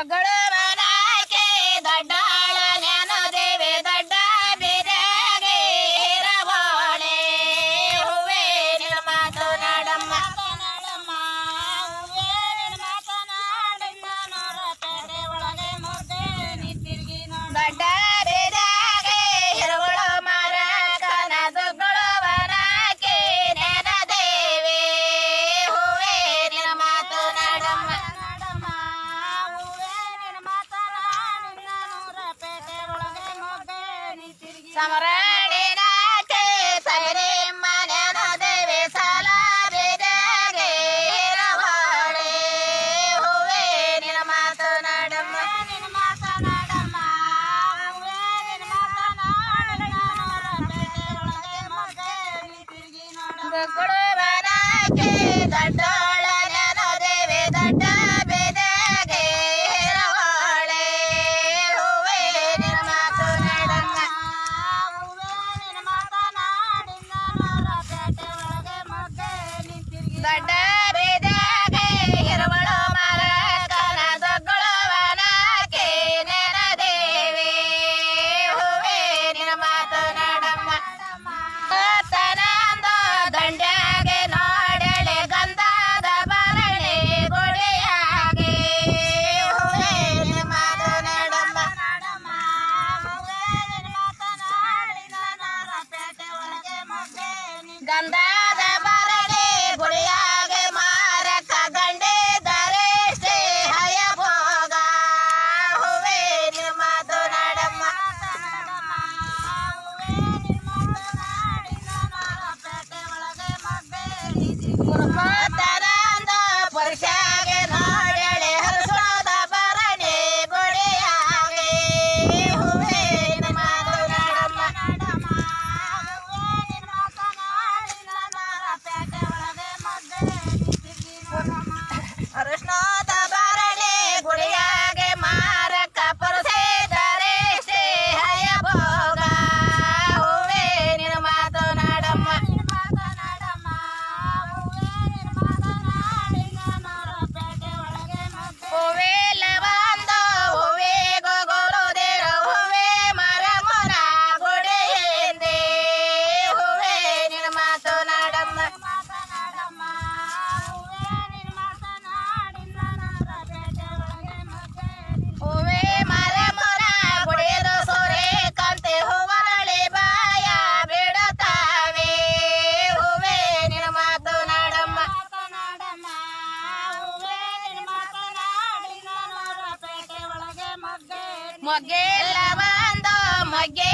રગડે me acuerdo de Baraque. mogué lavando, mogué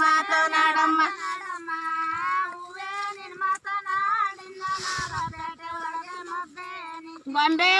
మాతో నాడమ్మ. వందే